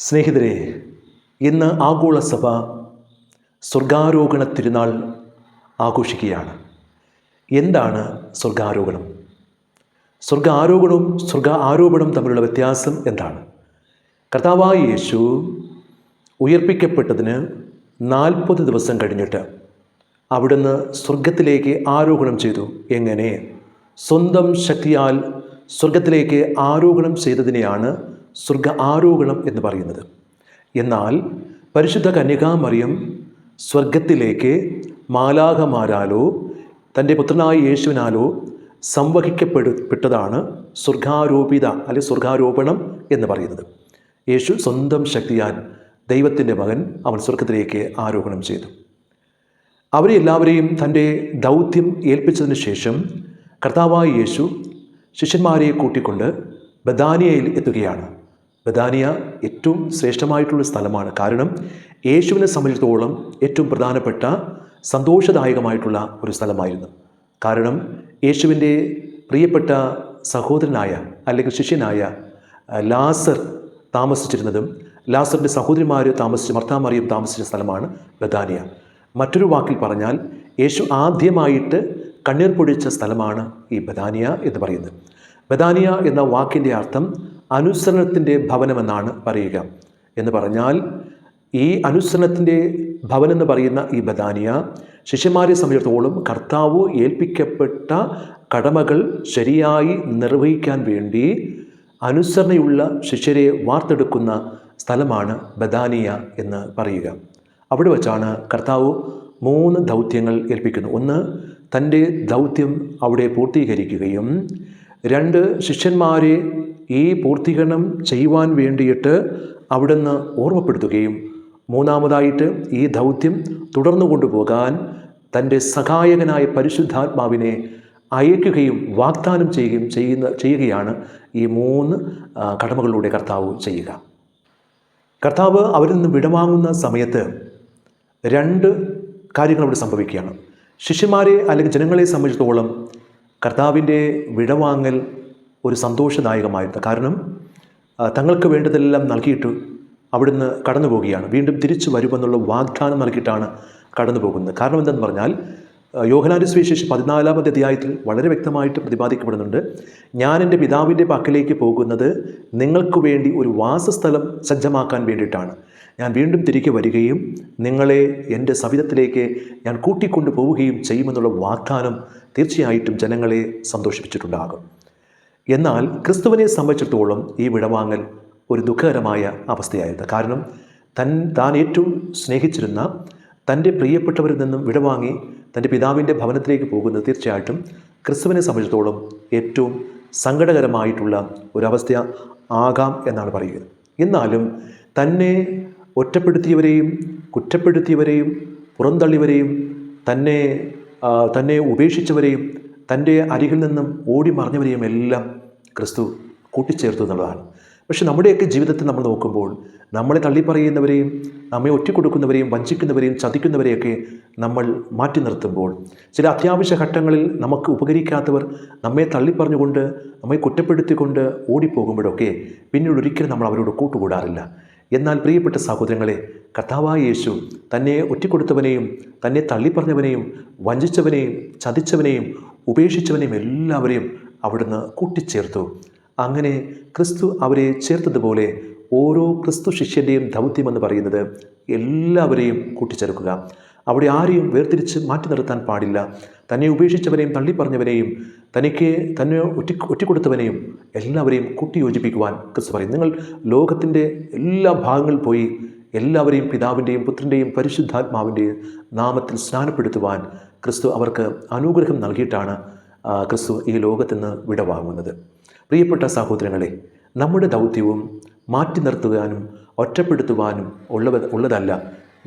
സ്നേഹിതരെ ഇന്ന് ആഗോള സഭ സ്വർഗാരോഹണ തിരുനാൾ ആഘോഷിക്കുകയാണ്. എന്താണ് സ്വർഗാരോഹണം? സ്വർഗ ആരോപണവും സ്വർഗ ആരോപണം തമ്മിലുള്ള വ്യത്യാസം എന്താണ്? കർത്താവായ യേശു ഉയർപ്പിക്കപ്പെട്ടതിന് നാൽപ്പത് ദിവസം കഴിഞ്ഞിട്ട് അവിടുന്ന് സ്വർഗത്തിലേക്ക് ആരോഹണം ചെയ്തു. എങ്ങനെ? സ്വന്തം ശക്തിയാൽ സ്വർഗത്തിലേക്ക് ആരോഹണം ചെയ്തതിനെയാണ് സ്വർഗ ആരോഹണം എന്ന് പറയുന്നത്. എന്നാൽ പരിശുദ്ധ കന്യകാമറിയം സ്വർഗത്തിലേക്ക് മാലാഹമാരാലോ തന്റെ പുത്രനായ യേശുവിനാലോ സംവഹിക്കപ്പെടുപ്പെട്ടതാണ് സ്വർഗാരോപിത അല്ലെ സ്വർഗാരോപണം എന്ന് പറയുന്നത്. യേശു സ്വന്തം ശക്തിയാൽ ദൈവത്തിന്റെ മകൻ അവൻ സ്വർഗത്തിലേക്ക് ആരോഹണം ചെയ്തു. അവരെ എല്ലാവരെയും തന്റെ ദൗത്യം ഏൽപ്പിച്ചതിന് ശേഷം കർത്താവായ യേശു ശിഷ്യന്മാരെ കൂട്ടിക്കൊണ്ട് ബദാനിയയിൽ എത്തുകയാണ്. ബദാനിയ ഏറ്റവും ശ്രേഷ്ഠമായിട്ടുള്ള സ്ഥലമാണ്. കാരണം യേശുവിനെ സംബന്ധിച്ചിടത്തോളം ഏറ്റവും പ്രധാനപ്പെട്ട സന്തോഷദായകമായിട്ടുള്ള ഒരു സ്ഥലമായിരുന്നു. കാരണം യേശുവിന്റെ പ്രിയപ്പെട്ട സഹോദരനായ അല്ലെങ്കിൽ ശിഷ്യനായ ലാസർ താമസിച്ചിരുന്നതും ലാസറിന്റെ സഹോദരിമാർ താമസിച്ച് മർത്താമറിയും താമസിച്ച സ്ഥലമാണ് ബദാനിയ മറ്റൊരു വാക്കിൽ പറഞ്ഞാൽ യേശു ആദ്യമായിട്ട് കണ്ണീർ പൊടിച്ച സ്ഥലമാണ് ഈ ബദാനിയ എന്ന് പറയുന്നത്. ബദാനിയ എന്ന വാക്കിന്റെ അർത്ഥം അനുസരണത്തിന്റെ ഭവനമെന്നാണ് പറയുക. എന്ന് പറഞ്ഞാൽ ഈ അനുസരണത്തിന്റെ ഭവൻ എന്ന് പറയുന്ന ഈ ബദാനിയ ശിഷ്യന്മാരെ സംബന്ധിച്ചിടത്തോളം കർത്താവ് ഏൽപ്പിക്കപ്പെട്ട കടമകൾ ശരിയായി നിർവഹിക്കാൻ വേണ്ടി അനുസരണയുള്ള ശിഷ്യരെ വാർത്തെടുക്കുന്ന സ്ഥലമാണ് ബദാനിയ എന്ന് പറയുക. അവിടെ വച്ചാണ് കർത്താവ് മൂന്ന് ദൗത്യങ്ങൾ ഏൽപ്പിക്കുന്നു ഒന്ന് തന്റെ ദൗത്യം അവിടെ പൂർത്തീകരിക്കുകയും രണ്ട് ശിഷ്യന്മാരെ ഈ പൂർത്തീകരണം ചെയ്യുവാൻ വേണ്ടിയിട്ട് അവിടുന്ന് ഓർമ്മപ്പെടുത്തുകയും മൂന്നാമതായിട്ട് ഈ ദൗത്യം തുടർന്നു കൊണ്ടുപോകാൻ തന്റെ സഹായകനായ പരിശുദ്ധാത്മാവിനെ അയക്കുകയും വാഗ്ദാനം ചെയ്യുകയും ചെയ്യുന്ന ചെയ്യുകയാണ് ഈ മൂന്ന് കടമകളിലൂടെ കർത്താവ് ചെയ്യുക. കർത്താവ് അവരിൽ നിന്ന് വിടവാങ്ങുന്ന സമയത്ത് രണ്ട് കാര്യങ്ങൾ അവിടെ സംഭവിക്കുകയാണ്. ശിഷ്യന്മാരെ അല്ലെങ്കിൽ ജനങ്ങളെ സംബന്ധിച്ചിടത്തോളം കർത്താവിന്റെ വിടവാങ്ങൽ ഒരു സന്തോഷദായകമായിരുന്നു. കാരണം തങ്ങൾക്ക് വേണ്ടതെല്ലാം നൽകിയിട്ട് അവിടുന്ന് കടന്നു പോവുകയാണ് വീണ്ടും തിരിച്ചു വരുമെന്നുള്ള വാഗ്ദാനം നൽകിയിട്ടാണ് കടന്നു പോകുന്നത് കാരണം എന്തെന്ന് പറഞ്ഞാൽ ആ, യോഹനാന്റെ സുവിശേഷം പതിനാലാമത്തെ അധ്യായത്തിൽ വളരെ വ്യക്തമായിട്ട് പ്രതിപാദിക്കപ്പെടുന്നുണ്ട്. ഞാൻ എന്റെ പിതാവിന്റെ പക്കലേക്ക് പോകുന്നത് നിങ്ങൾക്ക് വേണ്ടി ഒരു വാസസ്ഥലം സജ്ജമാക്കാൻ വേണ്ടിയിട്ടാണ്. ഞാൻ വീണ്ടും തിരികെ വരികയും നിങ്ങളെ എന്റെ സവിധത്തിലേക്ക് ഞാൻ കൂട്ടിക്കൊണ്ടു പോവുകയും ചെയ്യുമെന്നുള്ള വാഗ്ദാനം തീർച്ചയായിട്ടും ജനങ്ങളെ സന്തോഷിപ്പിച്ചിട്ടുണ്ടാകും. എന്നാൽ ക്രിസ്തുവിനെ സംബന്ധിച്ചിടത്തോളം ഈ വിടവാങ്ങൽ ഒരു ദുഃഖകരമായ അവസ്ഥയായിരുന്നു. കാരണം തൻ താൻ ഏറ്റവും സ്നേഹിച്ചിരുന്ന തന്റെ പ്രിയപ്പെട്ടവരിൽ നിന്നും വിടവാങ്ങി തന്റെ പിതാവിന്റെ ഭവനത്തിലേക്ക് പോകുന്നത് തീർച്ചയായിട്ടും ക്രിസ്തുവിനെ സംബന്ധിച്ചിടത്തോളം ഏറ്റവും സങ്കടകരമായിട്ടുള്ള ഒരവസ്ഥ ആകാം എന്നാണ് പറയുന്നത് എന്നാലും തന്നെ ഒറ്റപ്പെടുത്തിയവരെയും കുറ്റപ്പെടുത്തിയവരെയും പുറന്തള്ളിയവരെയും തന്നെ തന്നെ ഉപേക്ഷിച്ചവരെയും തന്റെ അരികിൽ നിന്നും ഓടി മറിഞ്ഞവരെയും എല്ലാം ക്രിസ്തു കൂട്ടിച്ചേർത്തു എന്നുള്ളതാണ്. പക്ഷെ നമ്മുടെയൊക്കെ ജീവിതത്തിൽ നമ്മൾ നോക്കുമ്പോൾ നമ്മളെ തള്ളിപ്പറയുന്നവരെയും നമ്മെ ഒറ്റക്കൊടുക്കുന്നവരെയും വഞ്ചിക്കുന്നവരെയും ചതിക്കുന്നവരെയൊക്കെ നമ്മൾ മാറ്റി നിർത്തുമ്പോൾ ചില അത്യാവശ്യ ഘട്ടങ്ങളിൽ നമുക്ക് ഉപകരിക്കാത്തവർ നമ്മെ തള്ളിപ്പറഞ്ഞുകൊണ്ട് നമ്മെ കുറ്റപ്പെടുത്തിക്കൊണ്ട് ഓടിപ്പോകുമ്പോഴൊക്കെ പിന്നീട് ഒരിക്കലും നമ്മൾ അവരോട് കൂട്ടുകൂടാറില്ല. എന്നാൽ പ്രിയപ്പെട്ട സഹോദരങ്ങളെ കർത്താവായ യേശു തന്നെ ഒറ്റിക്കൊടുത്തവനെയും തന്നെ തള്ളിപ്പറഞ്ഞവനെയും വഞ്ചിച്ചവനെയും ചതിച്ചവനെയും ഉപേക്ഷിച്ചവനെയും എല്ലാവരെയും അവിടുന്ന് കൂട്ടിച്ചേർത്തു. അങ്ങനെ ക്രിസ്തു അവരെ ചേർത്തതുപോലെ ഓരോ ക്രിസ്തു ശിഷ്യന്റെയും ദൗത്യമെന്ന് പറയുന്നത് എല്ലാവരെയും കൂട്ടിച്ചേർക്കുക. അവിടെ ആരെയും വേർതിരിച്ച് മാറ്റി നിർത്താൻ പാടില്ല. തന്നെ ഉപേക്ഷിച്ചവരെയും തള്ളിപ്പറഞ്ഞവരെയും തനിക്ക് തന്നെ ഒറ്റ ഒറ്റിക്കൊടുത്തവനെയും എല്ലാവരെയും കൂട്ടിയോജിപ്പിക്കുവാൻ ക്രിസ്തു പറയും നിങ്ങൾ ലോകത്തിന്റെ എല്ലാ ഭാഗങ്ങളിൽ പോയി എല്ലാവരെയും പിതാവിന്റെയും പുത്രന്റെയും പരിശുദ്ധാത്മാവിന്റെയും നാമത്തിൽ സ്നാനപ്പെടുത്തുവാൻ ക്രിസ്തു അവർക്ക് അനുഗ്രഹം നൽകിയിട്ടാണ് ക്രിസ്തു ഈ ലോകത്ത് നിന്ന് വിടവാങ്ങുന്നത്. പ്രിയപ്പെട്ട സഹോദരങ്ങളെ നമ്മുടെ ദൗത്യവും മാറ്റി നിർത്തുവാനും ഒറ്റപ്പെടുത്തുവാനും ഉള്ളവ ഉള്ളതല്ല.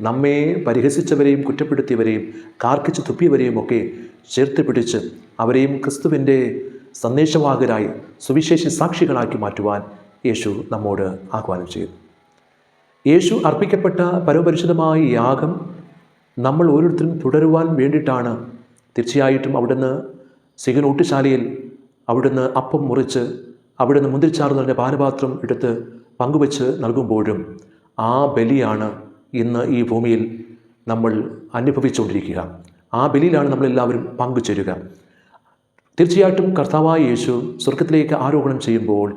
നമ്മെ പരിഹസിച്ചവരെയും കുറ്റപ്പെടുത്തിയവരെയും കാർക്കിച്ച് തുപ്പിയവരെയും ഒക്കെ ചേർത്ത് പിടിച്ച് അവരെയും ക്രിസ്തുവിന്റെ സന്ദേശവാഹകരായി സുവിശേഷ സാക്ഷികളാക്കി മാറ്റുവാൻ യേശു നമ്മോട് ആഹ്വാനം ചെയ്യുന്നു. യേശു അർപ്പിക്കപ്പെട്ട പരമപരിശുദ്ധമായ യാഗം നമ്മൾ ഓരോരുത്തരും തുടരുവാൻ വേണ്ടിയിട്ടാണ് തീർച്ചയായിട്ടും അവിടുന്ന് സിഗനൂട്ടുശാലയിൽ അവിടുന്ന് അപ്പം മുറിച്ച് അവിടുന്ന് മുന്തിരിച്ചാറ് നിറഞ്ഞ പാനപാത്രം എടുത്ത് പങ്കുവെച്ച് നൽകുമ്പോഴും ആ ബലിയാണ് ഇന്ന് ഈ ഭൂമിയിൽ നമ്മൾ അനുഭവിച്ചുകൊണ്ടിരിക്കുക. ആ ബലിയിലാണ് നമ്മളെല്ലാവരും പങ്കുചേരുക. തീർച്ചയായിട്ടും കർത്താവായ യേശു സ്വർഗത്തിലേക്ക് ആരോപണം ചെയ്യുമ്പോൾ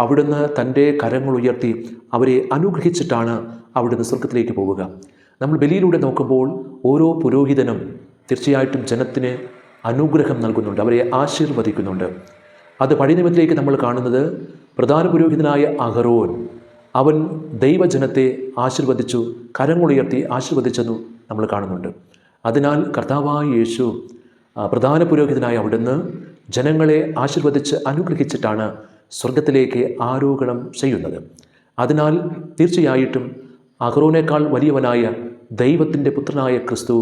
അവിടുന്ന് തന്റെ കരങ്ങൾ ഉയർത്തി അവരെ അനുഗ്രഹിച്ചിട്ടാണ് അവിടുന്ന് സ്വർഗത്തിലേക്ക് പോവുക. നമ്മൾ ബലിയിലൂടെ നോക്കുമ്പോൾ ഓരോ പുരോഹിതനും തീർച്ചയായിട്ടും ജനത്തിന് അനുഗ്രഹം നൽകുന്നുണ്ട് അവരെ ആശീർവദിക്കുന്നുണ്ട്. അത് പഴയ നിയമത്തിലേക്ക് നമ്മൾ കാണുന്നത് പ്രധാന പുരോഹിതനായ അഹറോൻ അവൻ ദൈവജനത്തെ ആശീർവദിച്ചു കരങ്ങളുയർത്തി ആശീർവദിച്ചെന്നു നമ്മൾ കാണുന്നുണ്ട്. അതിനാൽ കർത്താവായ യേശു പ്രധാന പുരോഹിതനായ അവിടുന്ന് ജനങ്ങളെ ആശീർവദിച്ച് അനുഗ്രഹിച്ചിട്ടാണ് സ്വർഗത്തിലേക്ക് ആരോഹണം ചെയ്യുന്നത്. അതിനാൽ തീർച്ചയായിട്ടും അഹ്റോനേക്കാൾ വലിയവനായ ദൈവത്തിന്റെ പുത്രനായ ക്രിസ്തു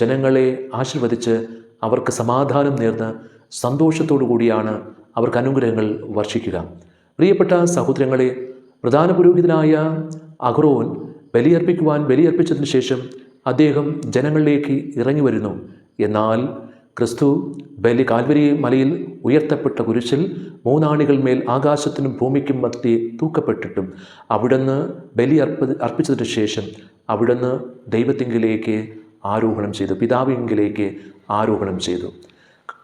ജനങ്ങളെ ആശീർവദിച്ച് അവർക്ക് സമാധാനം നേർന്ന് സന്തോഷത്തോടു കൂടിയാണ് അവർക്ക് അനുഗ്രഹങ്ങൾ വർഷിക്കുക. പ്രിയപ്പെട്ട സഹോദരങ്ങളെ പ്രധാന പുരോഹിതനായ അഹ്റോൻ ബലിയർപ്പിക്കുവാൻ ബലിയർപ്പിച്ചതിന് ശേഷം അദ്ദേഹം ജനങ്ങളിലേക്ക് ഇറങ്ങി വരുന്നു എന്നാൽ ക്രിസ്തു ബലി കാൽവരി മലയിൽ ഉയർത്തപ്പെട്ട കുരിശിൽ മൂന്നാണികൾ മേൽ ആകാശത്തിനും ഭൂമിക്കും മധ്യേ തൂക്കപ്പെട്ടിട്ടും അവിടുന്ന് ബലി അർപ്പ അർപ്പിച്ചതിന് ശേഷം അവിടുന്ന് ദൈവത്തിങ്കിലേക്ക് ആരോഹണം ചെയ്തു. പിതാവിങ്കിലേക്ക് ആരോഹണം ചെയ്തു.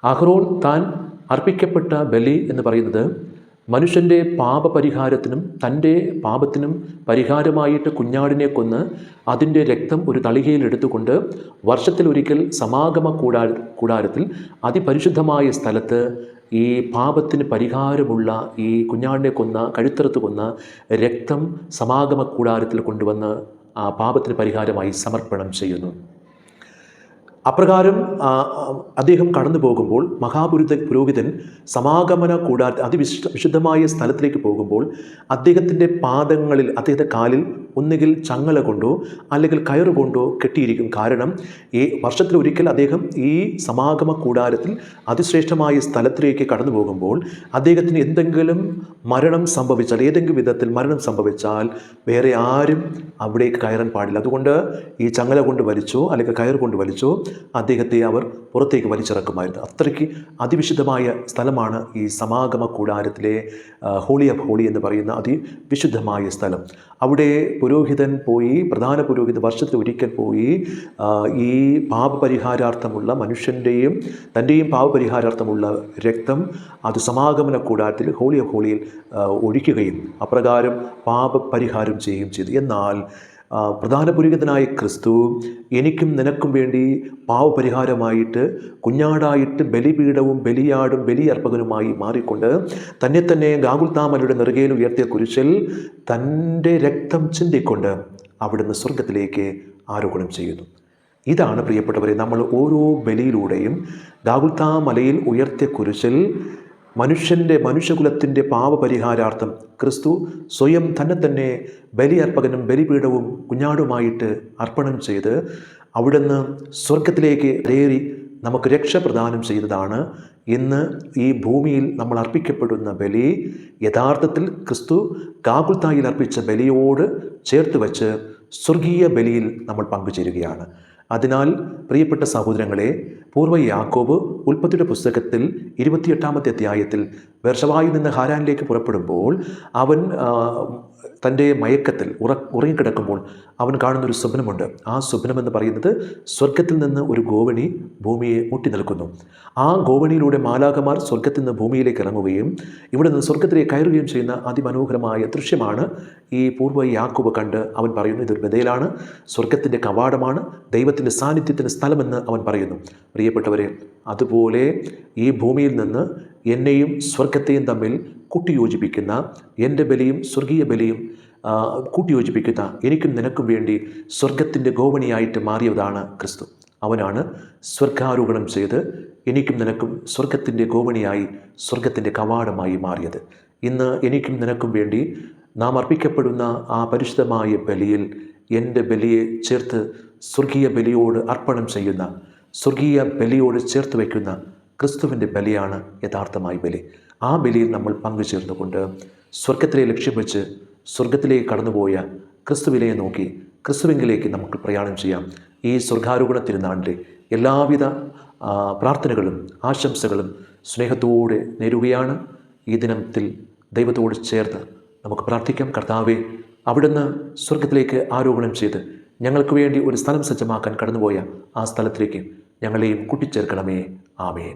അഹ്റോൻ താൻ അർപ്പിക്കപ്പെട്ട ബലി എന്ന് പറയുന്നത് മനുഷ്യന്റെ പാപപരിഹാരത്തിനും തന്റെ പാപത്തിനും പരിഹാരമായിട്ട് കുഞ്ഞാടിനെ കൊന്ന് അതിന്റെ രക്തം ഒരു തളികയിൽ എടുത്തുകൊണ്ട് വർഷത്തിലൊരിക്കൽ സമാഗമ കൂടാ കൂടാരത്തിൽ അതിപരിശുദ്ധമായ സ്ഥലത്ത് ഈ പാപത്തിന് പരിഹാരമുള്ള ഈ കുഞ്ഞാടിനെ കൊന്ന കഴുത്തറുത്ത് കൊന്ന രക്തം സമാഗമ കൂടാരത്തിൽ കൊണ്ടുവന്ന് ആ പാപത്തിന് പരിഹാരമായി സമർപ്പണം ചെയ്യുന്നു. അപ്രകാരം അദ്ദേഹം കടന്നു പോകുമ്പോൾ മഹാപുരുത പുരോഹിതൻ സമാഗമന കൂടാതെ അതിവിശ വിശുദ്ധമായ സ്ഥലത്തിലേക്ക് പോകുമ്പോൾ അദ്ദേഹത്തിന്റെ പാദങ്ങളിൽ അദ്ദേഹത്തെ കാലിൽ ഒന്നുകിൽ ചങ്ങല കൊണ്ടോ അല്ലെങ്കിൽ കയറ് കൊണ്ടോ കെട്ടിയിരിക്കും. കാരണം ഈ വർഷത്തിലൊരിക്കൽ അദ്ദേഹം ഈ സമാഗമ കൂടാരത്തിൽ അതിശ്രേഷ്ഠമായ സ്ഥലത്തിലേക്ക് കടന്നു പോകുമ്പോൾ അദ്ദേഹത്തിന് എന്തെങ്കിലും മരണം സംഭവിച്ചാൽ ഏതെങ്കിലും വിധത്തിൽ മരണം സംഭവിച്ചാൽ വേറെ ആരും അവിടേക്ക് കയറാൻ പാടില്ല. അതുകൊണ്ട് ഈ ചങ്ങല കൊണ്ട് വലിച്ചോ അല്ലെങ്കിൽ കയർ കൊണ്ട് വലിച്ചോ അദ്ദേഹത്തെ അവർ പുറത്തേക്ക് വലിച്ചിറക്കുമായിരുന്നു. അത്രയ്ക്ക് അതിവിശുദ്ധമായ സ്ഥലമാണ് ഈ സമാഗമ കൂടാരത്തിലെ ഹോളി ഓഫ് ഹോളി എന്ന് പറയുന്ന അതിവിശുദ്ധമായ സ്ഥലം. അവിടെ പുരോഹിതൻ പോയി പ്രധാന പുരോഹിതൻ വർഷത്തിൽ ഒരിക്കൽ പോയി ഈ പാപപരിഹാരാർത്ഥമുള്ള മനുഷ്യന്റെയും തന്റെയും പാപപരിഹാരാർത്ഥമുള്ള രക്തം അത് സമാഗമന കൂടാരത്തിൽ ഹോളി ഓഫ് ഹോളിയിൽ ഒഴിക്കുകയും അപ്രകാരം പാപപരിഹാരം ചെയ്യുകയും ചെയ്തു. എന്നാൽ പ്രധാന പുരോഹിതനായ ക്രിസ്തു എനിക്കും നിനക്കും വേണ്ടി പാവപരിഹാരമായിട്ട് കുഞ്ഞാടായിട്ട് ബലിപീഠവും ബലിയാടും ബലിയർപ്പകനുമായി മാറിക്കൊണ്ട് തന്നെ തന്നെ ഗാകുൽത്താമലയുടെ നെറുകയിൽ ഉയർത്തിയ കുരിശിൽ തന്റെ രക്തം ചിന്തിക്കൊണ്ട് അവിടുന്ന് സ്വർഗത്തിലേക്ക് ആരോഹണം ചെയ്യുന്നു. ഇതാണ് പ്രിയപ്പെട്ടവരെ നമ്മൾ ഓരോ ബലിയിലൂടെയും ഗാകുൽത്താ മലയിൽ ഉയർത്തിയ കുരിശിൽ മനുഷ്യന്റെ മനുഷ്യകുലത്തിന്റെ പാപപരിഹാരാർത്ഥം ക്രിസ്തു സ്വയം തന്നെ തന്നെ ബലിയർപ്പകനും ബലിപീഠവും കുഞ്ഞാടുമായിട്ട് അർപ്പണം ചെയ്ത് അവിടുന്ന് സ്വർഗത്തിലേക്ക് കയറി നമുക്ക് രക്ഷ പ്രദാനം ചെയ്തതാണ്. ഇന്ന് ഈ ഭൂമിയിൽ നമ്മൾ അർപ്പിക്കപ്പെടുന്ന ബലി യഥാർത്ഥത്തിൽ ക്രിസ്തു കാകുൽത്തായിൽ അർപ്പിച്ച ബലിയോട് ചേർത്ത് വച്ച് സ്വർഗീയ ബലിയിൽ നമ്മൾ പങ്കുചേരുകയാണ്. അതിനാൽ പ്രിയപ്പെട്ട സഹോദരങ്ങളെ പൂർവ യാക്കോബ് ഉൽപ്പത്തിയുടെ പുസ്തകത്തിൽ ഇരുപത്തിയെട്ടാമത്തെ അധ്യായത്തിൽ ബെർഷവായിൽ നിന്ന് ഹാരാനിലേക്ക് പുറപ്പെടുമ്പോൾ അവൻ തന്റെ മയക്കത്തിൽ ഉറ ഉറങ്ങിക്കിടക്കുമ്പോൾ അവൻ കാണുന്നൊരു സ്വപ്നമുണ്ട്. ആ സ്വപ്നമെന്ന് പറയുന്നത് സ്വർഗത്തിൽ നിന്ന് ഒരു ഗോവണി ഭൂമിയെ മുട്ടി നിൽക്കുന്നു ആ ഗോവണിയിലൂടെ മാലാകമാർ സ്വർഗത്തിൽ നിന്ന് ഭൂമിയിലേക്ക് ഇറങ്ങുകയും ഇവിടെ നിന്ന് സ്വർഗത്തിലേക്ക് കയറുകയും ചെയ്യുന്ന അതിമനോഹരമായ ദൃശ്യമാണ് ഈ പൂർവ യാക്കോബ് കണ്ട് അവൻ പറയുന്നു ഇതൊരു ബദയിലാണ് സ്വർഗത്തിന്റെ കവാടമാണ്. ദൈവത്തിന്റെ സാന്നിധ്യത്തിന്റെ സ്ഥലമെന്ന് അവൻ പറയുന്നു. പ്രിയപ്പെട്ടവരെ അതുപോലെ ഈ ഭൂമിയിൽ നിന്ന് എന്നെയും സ്വർഗത്തെയും തമ്മിൽ കൂട്ടിയോജിപ്പിക്കുന്ന എന്റെ ബലിയും സ്വർഗീയ ബലിയും കൂട്ടിയോജിപ്പിക്കുന്ന എനിക്കും നിനക്കും വേണ്ടി സ്വർഗത്തിന്റെ ഗോവണിയായിട്ട് മാറിയതാണ് ക്രിസ്തു. അവനാണ് സ്വർഗാരോഹണം ചെയ്ത് എനിക്കും നിനക്കും സ്വർഗത്തിന്റെ ഗോവണിയായി സ്വർഗത്തിന്റെ കവാടമായി മാറിയത്. ഇന്ന് എനിക്കും നിനക്കും വേണ്ടി നാം അർപ്പിക്കപ്പെടുന്ന ആ പരിശുദ്ധമായ ബലിയിൽ എന്റെ ബലിയെ ചേർത്ത് സ്വർഗീയ ബലിയോട് അർപ്പണം ചെയ്യുന്ന സ്വർഗീയ ബലിയോട് ചേർത്ത് വയ്ക്കുന്ന ക്രിസ്തുവിന്റെ ബലിയാണ് യഥാർത്ഥമായി ബലി. ആ ബലിയിൽ നമ്മൾ പങ്കുചേർന്നുകൊണ്ട് സ്വർഗത്തിലെ ലക്ഷ്യം വെച്ച് സ്വർഗത്തിലേക്ക് കടന്നുപോയ ക്രിസ്തുവിനെ നോക്കി ക്രിസ്തുവിങ്കിലേക്ക് നമുക്ക് പ്രയാണം ചെയ്യാം. ഈ സ്വർഗാരോഹണ തിരുനാളിന്റെ എല്ലാവിധ പ്രാർത്ഥനകളും ആശംസകളും സ്നേഹത്തോടെ നേരുകയാണ്. ഈ ദിനത്തിൽ ദൈവത്തോട് ചേർത്ത് നമുക്ക് പ്രാർത്ഥിക്കാം. കർത്താവെ അവിടുന്ന് സ്വർഗത്തിലേക്ക് ആരോപണം ചെയ്ത് ഞങ്ങൾക്ക് വേണ്ടി ഒരു സ്ഥലം സജ്ജമാക്കാൻ കടന്നുപോയ ആ സ്ഥലത്തിലേക്ക് ഞങ്ങളെയും കൂട്ടിച്ചേർക്കണമേ. ആമേ